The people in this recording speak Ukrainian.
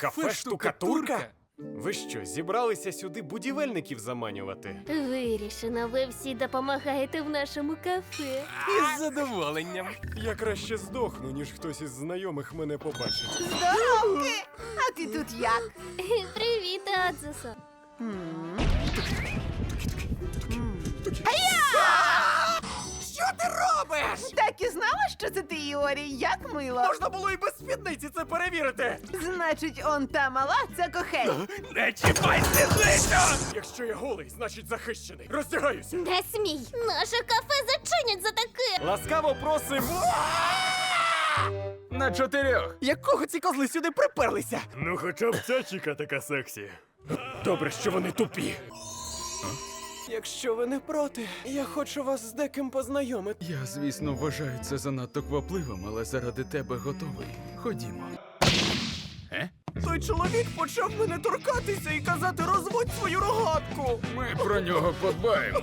Кафе штукатурка? Ви що, зібралися сюди будівельників заманювати? Вирішено, ви всі допомагаєте в нашому кафе. Із задоволенням. Я краще здохну, ніж хтось із знайомих мене побачить. Здоровки! А ти тут як? Привіт, Адзесо. Що Так і знала, що це ти, Іорі, як мило. Можна було і без спідниці це перевірити! Значить, он та мала це кохель. Не чіпай слідницю! Якщо я голий, значить захищений. Роздягаюся! Не смій! Наше кафе зачинять за таке. Ласкаво просимо! На чотирьох. Якого ці козли сюди приперлися? Ну, хоча б ця чіка така сексі. Добре, що вони тупі. Якщо ви не проти, я хочу вас з деким познайомити. Я, звісно, вважаю це занадто квапливим, але заради тебе готовий. Ходімо. Той чоловік почав мене торкатися і казати розводь свою рогатку. Ми про нього подбаємо.